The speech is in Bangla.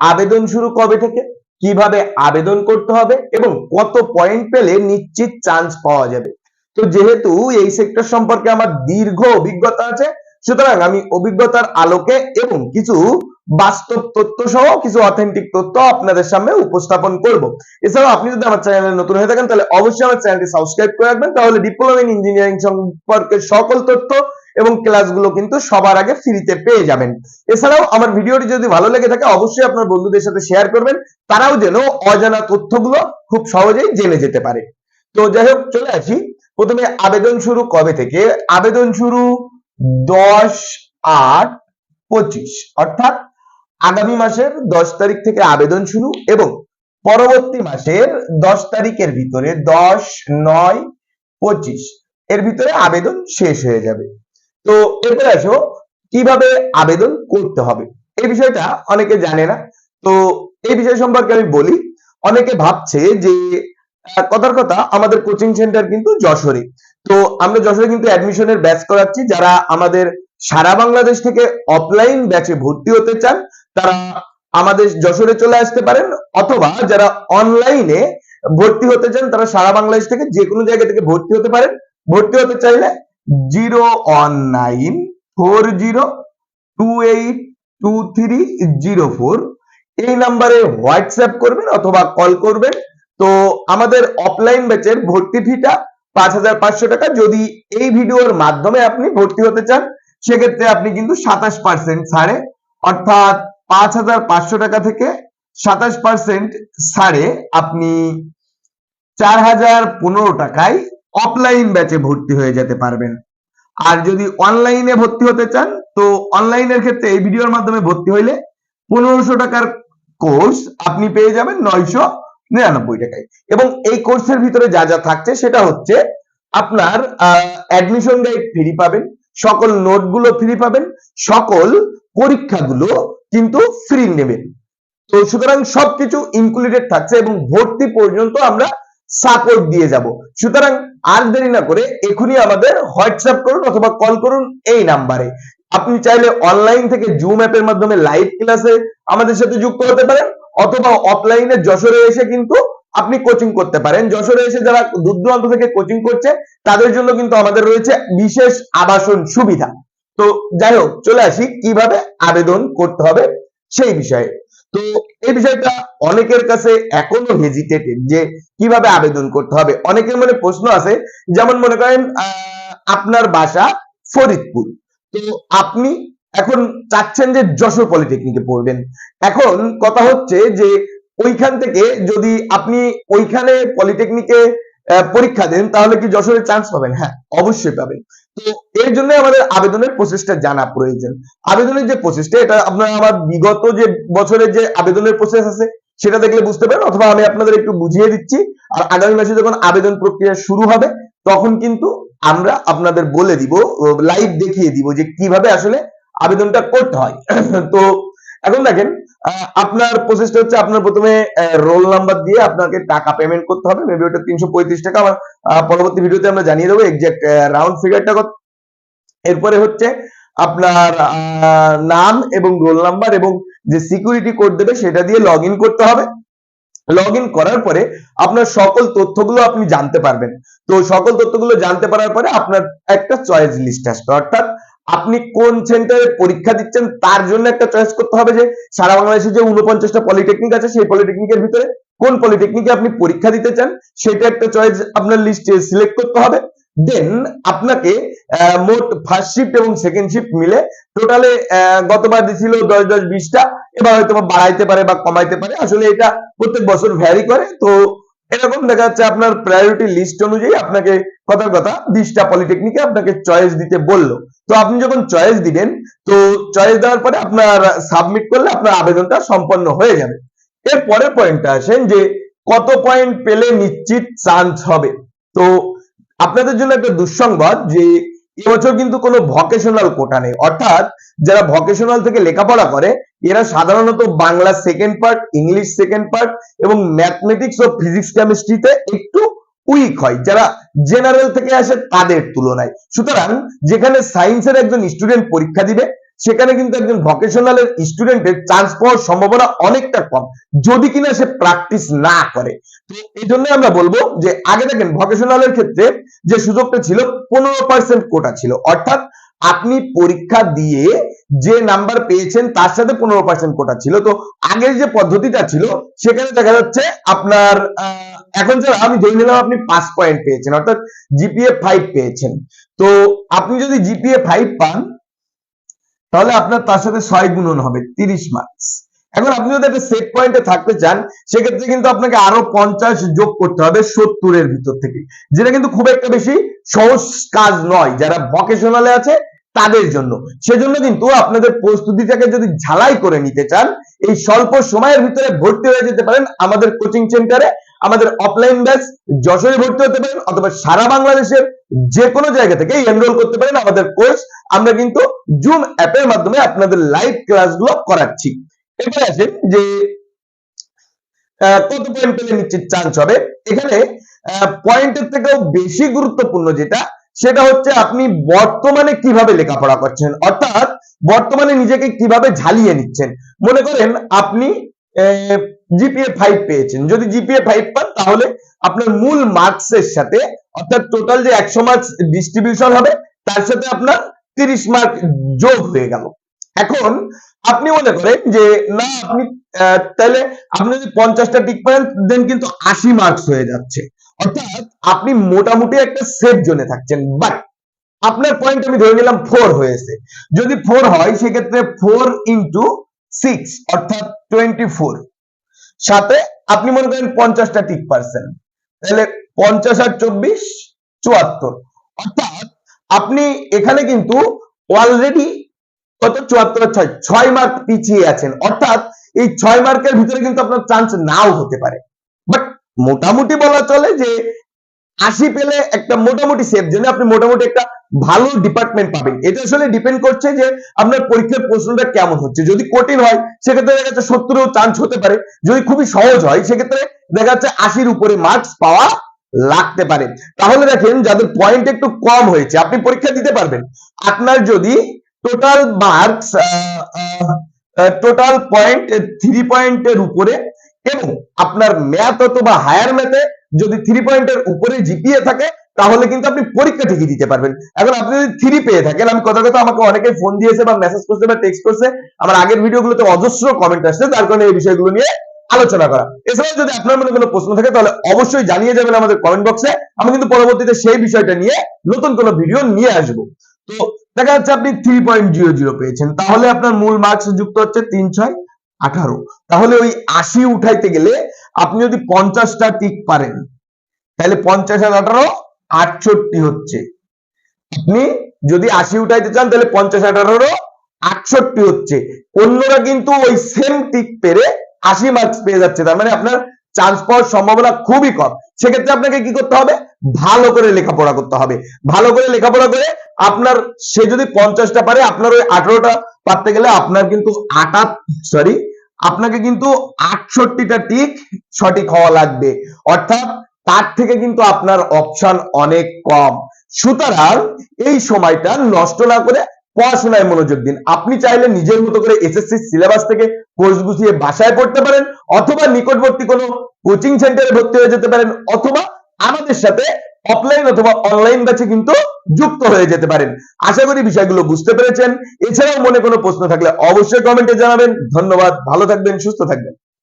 আবেদন শুরু কবে থেকে, কীভাবে আবেদন করতে হবে এবং কত পয়েন্ট পেলে নিশ্চিত চান্স পাওয়া যাবে। তো যেহেতু এই সেক্টর সম্পর্কে আমার দীর্ঘ অভিজ্ঞতা আছে সুতরাং আমি অভিজ্ঞতার আলোকে এবং কিছু বাস্তব তথ্য সহ কিছু অথেন্টিক তথ্য আপনাদের সামনে উপস্থাপন করব। এছাড়াও আপনি যদি আমার চ্যানেলে নতুন হয়ে থাকেন, তাহলে অবশ্যই আমার চ্যানেলটি সাবস্ক্রাইব করে রাখবেন। তাহলে ডিপ্লোমা ইন ইঞ্জিনিয়ারিং সম্পর্কে সকল তথ্য এবং ক্লাসগুলো কিন্তু সবার আগে ফ্রিতে পেয়ে যাবেন। এছাড়াও আমার ভিডিওটি যদি ভালো লেগে থাকে, অবশ্যই আপনার বন্ধুদের সাথে শেয়ার করবেন। তারাও যেন অজানা তথ্যগুলো খুব সহজেই জেনে যেতে পারে। তো যাই হোক, চলে আসি। প্রথমে আবেদন শুরু কবে থেকে? আবেদন শুরু দশ আট পঁচিশ। অর্থাৎ আগামী মাসের দশ তারিখ থেকে আবেদন শুরু এবং পরবর্তী মাসের দশ তারিখের ভিতরে দশ, নয়, পঁচিশ এর ভিতরে আবেদন শেষ হয়ে যাবে। তো এরপরে আসো, কীভাবে আবেদন করতে হবে? এই বিষয়টা অনেকে জানে না। তো এই বিষয় সম্পর্কে আমি বলি, অনেকে ভাবছে যে কথার কথা আমাদের কোচিং সেন্টার কিন্তু যশোরে। তো আমরা যশোরে কিন্তু অ্যাডমিশনের ব্যাচ করাচ্ছি। যারা আমাদের সারা বাংলাদেশ থেকে অফলাইন ব্যাচে ভর্তি হতে চান, তারা আমাদের যশোরে চলে আসতে পারেন অথবা যারা অনলাইনে ভর্তি হতে চান, তারা সারা বাংলাদেশ থেকে যে কোনো জায়গা থেকে ভর্তি হতে পারেন। ভর্তি হতে চাইলে zero one nine four zero two eight two three zero four এই নাম্বারে হোয়াটসঅ্যাপ করবেন অথবা কল করবেন। তো আমাদের অফলাইন ব্যাচের ভর্তি ফিটা পাঁচ হাজার পাঁচশো টাকা যদি এই ভিডিওর মাধ্যমে আপনি ভর্তি হতে চান, সেক্ষেত্রে আপনি কিন্তু সাতাশ পার্সেন্ট ছাড়ে, অর্থাৎ পাঁচ হাজার পাঁচশো টাকা থেকে সাতাশ পার্সেন্ট ছাড়ে আপনি চার হাজার পনেরো টাকায় অফলাইন ব্যাচে ভর্তি হয়ে যেতে পারবেন। আর যদি অনলাইনে ভর্তি হতে চান, তো অনলাইনের ক্ষেত্রে এই ভিডিওর মাধ্যমে ভর্তি হইলে পনেরোশো টাকার কোর্স আপনি পেয়ে যাবেন নয়শো নিরানব্বই টাকায় এবং এই কোর্সের ভিতরে যা যা থাকছে সেটা হচ্ছে আপনার অ্যাডমিশন গাইড ফ্রি পাবেন, সকল নোটগুলো ফ্রি পাবেন, সকল পরীক্ষাগুলো কিন্তু ফ্রি নেবেন। তো সুতরাং সবকিছু ইনক্লুডেড থাকছে এবং ভর্তি পর্যন্ত আমরা সাপোর্ট দিয়ে যাব। সুতরাং আর দেরি না করে এখনই আমাদের হোয়াটসঅ্যাপ করুন অথবা কল করুন এই নাম্বারে। আপনি চাইলে অনলাইন থেকে জুম অ্যাপের মাধ্যমে লাইভ ক্লাসে আমাদের সাথে যুক্ত হতে পারেন। অথবা অফলাইনে যশোরে এসে কিন্তু আপনি কোচিং করতে পারেন। যশোরে এসে যারা দূর দূরান্ত থেকে কোচিং করছে, তাদের জন্য কিন্তু আমাদের রয়েছে বিশেষ আবাসন সুবিধা। তো যাই হোক, চলে আসি, কীভাবে আবেদন করতে হবে সেই বিষয়ে। তো এই বিষয়টা অনেকের কাছে এখনও হেজিটেটেড যে কীভাবে আবেদন করতে হবে। অনেকের মনে প্রশ্ন আছে, যেমন মনে করেন আপনার বাসা ফরিদপুর। তো আপনি এখন চাচ্ছেন যে যশোর পলিটেকনিকে পড়বেন। এখন কথা হচ্ছে যে ওইখান থেকে যদি আপনি ওইখানে পলিটেকনিকে পরীক্ষা দেন, তাহলে কি যশোরে চান্স পাবেন? হ্যাঁ অবশ্যই পাবেন। তো এর জন্য আমাদের আবেদনের প্রসেসটা জানা প্রয়োজন। আবেদনের যে প্রসেসটা এটা আপনার আমার বিগত যে বছরের যে আবেদনের প্রসেস আছে, সেটা দেখলে বুঝতে পারেন অথবা আমি আপনাদের একটু বুঝিয়ে দিচ্ছি। আর আগামী মাসে যখন আবেদন প্রক্রিয়া শুরু হবে, তখন কিন্তু আমরা আপনাদের বলে দিব লাইভ দেখিয়ে দিব যে কীভাবে আসলে আবেদনটা করতে হয়। তো এখন দেখেন আপনার প্রসেসটা হচ্ছে আপনার প্রথমে রোল নাম্বার দিয়ে আপনাকে টাকা পেমেন্ট করতে হবে। মেবি ওটা তিনশো পঁয়ত্রিশ টাকা। আমার পরবর্তী ভিডিওতে আমরা জানিয়ে দেবো এক্সাক্ট রাউন্ড ফিগারটা কত। এরপরে হচ্ছে আপনার নাম এবং রোল নাম্বার এবং যে সিকিউরিটি কোড দেবে সেটা দিয়ে লগ করতে হবে। লগ করার পরে আপনার সকল তথ্যগুলো আপনি জানতে পারবেন। তো সকল তথ্যগুলো জানতে পারার পরে আপনার একটা চয়েস লিস্ট আসবে। অর্থাৎ আপনি কোন সেন্টারে পরীক্ষা দিচ্ছেন তার জন্য একটা চয়েস করতে হবে যে সারা বাংলাদেশে যে উনপঞ্চাশটা পলিটেকনিক আছে সেই পলিটেকনিকের ভিতরে কোন পলিটেকনিকে আপনি পরীক্ষা দিতে চান সেটা একটা চয়েস আপনার লিস্টে সিলেক্ট করতে হবে। দেন আপনাকে মোট ফার্স্ট শিফট এবং সেকেন্ড শিফট মিলে টোটালে গতবার দিছিল দশ দশ, বিশটা। এবার হয়তো বাড়াইতে পারে বা কমাইতে পারে। আসলে এটা প্রত্যেক বছর ভ্যারি করে। তো এরকম দেখা যাচ্ছে আপনার প্রায়োরিটি লিস্ট অনুযায়ী আপনাকে কথার কথা বিশটা পলিটেকনিকে আপনাকে চয়েস দিতে বলল। তো আপনি যখন চয়েস দিবেন তো চয়েস দেওয়ার পরে আপনার সাবমিট করলে আপনার আবেদনটা সম্পন্ন হয়ে যাবে। এর পরের পয়েন্টটা আসেন যে কত পয়েন্ট পেলে নিশ্চিত চান্স হবে। তো আপনাদের জন্য একটা দুঃসংবাদ যে এবছর কিন্তু কোনো ভকেশনাল কোটা নেই। অর্থাৎ যারা ভকেশনাল থেকে লেখাপড়া করে এরা সাধারণত Bangla second part English second part এবং ম্যাথমেটিক্স ও ফিজিক্স কেমিস্ট্রিতে একটু উইক হয়। যারা জেনারেল থেকে আসে তাদের তুলনায়। সুতরাং যেখানে সায়েন্সের একজন স্টুডেন্ট পরীক্ষা দিবে, সেখানে কিন্তু একজন ভকেশনালের স্টুডেন্টের চান্স পাওয়ার সম্ভাবনা অনেকটা কম। যদি কিনা সে প্র্যাকটিস না করে। তো এই জন্য আমরা বলব যে, আগে দেখেন ভকেশনালের ক্ষেত্রে যে সুযোগটা ছিল, পনেরো পার্সেন্ট কোটা ছিল। অর্থাৎ আপনি পরীক্ষা দিয়ে যে নাম্বার পেয়েছেন তার সাথে পনেরো পার্সেন্ট কোটা ছিল। তো আগের যে পদ্ধতিটা ছিল, সেখানে দেখা যাচ্ছে আপনার এখন যারা আমি ধরে নিলাম আপনি পাঁচ পয়েন্ট পেয়েছেন, অর্থাৎ জিপিএ ফাইভ পেয়েছেন। তো আপনি যদি জিপিএ ফাইভ পান, তাহলে আপনার তার সাথে ছয় গুণন হবে, তিরিশ মার্কস এখন আপনি যদি একটা সেট পয়েন্টে থাকতে চান, সেক্ষেত্রে কিন্তু আপনাকে আরও পঞ্চাশ যোগ করতে হবে সত্তরের ভিতর থেকে, যেটা কিন্তু খুব একটা বেশি সহজ কাজ নয়। যারা ভকেশনালে আছে তাদের জন্য। সেজন্য কিন্তু আপনাদের প্রস্তুতিটাকে যদি ঝালাই করে নিতে চান, এই স্বল্প সময়ের ভিতরে ভর্তি হয়ে যেতে পারেন আমাদের কোচিং সেন্টারে আমাদের অফলাইন ব্যাচ যশোরে ভর্তি হতে পারেন অথবা সারা বাংলাদেশের যে কোনো জায়গা থেকে এনরোল করতে পারেন আমাদের কোর্স আমরা কিন্তু জুম অ্যাপের মাধ্যমে আপনাদের লাইভ ক্লাসগুলো করাচ্ছি। এবার আসেন যে কত পয়েন্ট পেলে নিশ্চিত চান্স হবে? এখানে পয়েন্টের থেকেও বেশি গুরুত্বপূর্ণ যেটা সেটা হচ্ছে আপনি বর্তমানে কীভাবে লেখাপড়া করছেন? অর্থাৎ বর্তমানে নিজেকে কীভাবে ঝালিয়ে নিচ্ছেন? মনে করেন আপনি জিপিএ ফাইভ পেয়েছেন। যদি জিপিএ ফাইভ পান, তাহলে আপনার মূল মার্কসের সাথে, অর্থাৎ টোটাল যে একশো মার্কস ডিস্ট্রিবিউশন হবে, তার সাথে আপনার তিরিশ মার্ক যোগ হয়ে গেল। এখন আপনি মনে করেন যে, না, আপনি তাহলে আপনি যদি পঞ্চাশটা টিক পান দেন কিন্তু আশি মার্কস হয়ে যাচ্ছে। অর্থাৎ আপনি মোটামুটি একটা সেফ জোনে থাকছেন বাট আপনার পয়েন্ট আমি ধরে নিলাম ফোর হয়েছে। যদি ফোর হয়, সেক্ষেত্রে ফোর ইন্টু সিক্স অর্থাৎ টোয়েন্টি ফোর সাথে আপনি মনে করেন পঞ্চাশটা টিক পারছেন। তাহলে পঞ্চাশ আর চব্বিশ, চুয়াত্তর। অর্থাৎ আপনি এখানে কিন্তু অলরেডি কত? চুয়াত্তর ছয়। ছয় মার্ক পিছিয়ে আছেন। অর্থাৎ এই ছয় মার্কের ভিতরে কিন্তু আপনার চান্স নাও হতে পারে। মোটামুটি বলা চলে যে আশি পেলে একটা মোটামুটি সেফ জন্য আপনি মোটামুটি একটা ভালো ডিপার্টমেন্ট পাবেন। এটা আসলে ডিপেন্ড করছে যে আপনার পরীক্ষার প্রশ্নটা কেমন হচ্ছে। যদি কঠিন হয়, সেক্ষেত্রে দেখা যাচ্ছে সত্তরেও চান্স হতে পারে। যদি খুবই সহজ হয়, সেক্ষেত্রে দেখা যাচ্ছে আশির উপরে মার্কস পাওয়া লাগতে পারে। তাহলে দেখেন, যাদের পয়েন্ট একটু কম হয়েছে, আপনি পরীক্ষা দিতে পারবেন। আপনার যদি total marks total point three পয়েন্টের উপরে এবং আপনার ম্যাথ অথবা হায়ার ম্যাথে যদি থ্রি পয়েন্টের উপরে জিপিএ থাকে, তাহলে কিন্তু আপনি পরীক্ষা ঠিকই দিতে পারবেন। এখন আপনি যদি থ্রি পেয়ে থাকেন, আমি কথা কথা আমাকে অনেকে ফোন দিয়েছে বা মেসেজ করছে বা টেক্সট করছে, আমার আগের ভিডিওগুলোতে অজস্র কমেন্ট আসছে তার কারণে এই বিষয়গুলো নিয়ে আলোচনা করা। এছাড়াও যদি আপনার মনে কোনো প্রশ্ন থাকে, তাহলে অবশ্যই জানিয়ে যাবেন আমাদের কমেন্ট বক্সে আমি কিন্তু পরবর্তীতে সেই বিষয়টা নিয়ে নতুন কোনো ভিডিও নিয়ে আসব। তো দেখা যাচ্ছে আপনি থ্রি পয়েন্ট জিরো জিরো পেয়েছেন। তাহলে আপনার মূল মার্কস যুক্ত হচ্ছে তিন ছয়। আঠারো। তাহলে ওই আশি উঠাইতে গেলে আপনি যদি পঞ্চাশটা টিক পারেন, তাহলে পঞ্চাশ আর আঠারো আটষট্টি হচ্ছে। আপনি যদি আশি উঠাইতে চান, তাহলে পঞ্চাশ আঠারো আটষট্টি হচ্ছে। অন্যরা কিন্তু ওই সেম টিক পেরে আশি মার্কস পেয়ে যাচ্ছে। তার মানে আপনার চান্স পাওয়ার সম্ভাবনা খুবই কম। সেক্ষেত্রে আপনাকে কি করতে হবে? ভালো করে লেখাপড়া করতে হবে। ভালো করে লেখাপড়া করে আপনার, সে যদি পঞ্চাশটা পারে, আপনার ওই আঠারোটা পারতে গেলে আপনার কিন্তু আটা সরি আপনাকে কিন্তু আটষট্টিটা টিক সঠিক হওয়া লাগবে। অর্থাৎ তার থেকে কিন্তু আপনার অপশন অনেক কম। সুতরাং এই সময়টা নষ্ট না করে পড়াশোনায় মনোযোগ দিন। আপনি চাইলে নিজের মতো করে এসএসসি সিলেবাস থেকে কোর্স গুছিয়ে বাসায় পড়তে পারেন, অথবা নিকটবর্তী কোনো কোচিং সেন্টারে ভর্তি হয়ে যেতে পারেন, অথবা আমাদের সাথে অফলাইন অথবা অনলাইন ব্যাচে কিন্তু যুক্ত হয়ে যেতে পারেন। আশা করি বিষয়গুলো বুঝতে পেরেছেন। এছাড়াও মনে কোনো প্রশ্ন থাকলে অবশ্যই কমেন্টে জানাবেন। ধন্যবাদ। ভালো থাকবেন, সুস্থ থাকবেন।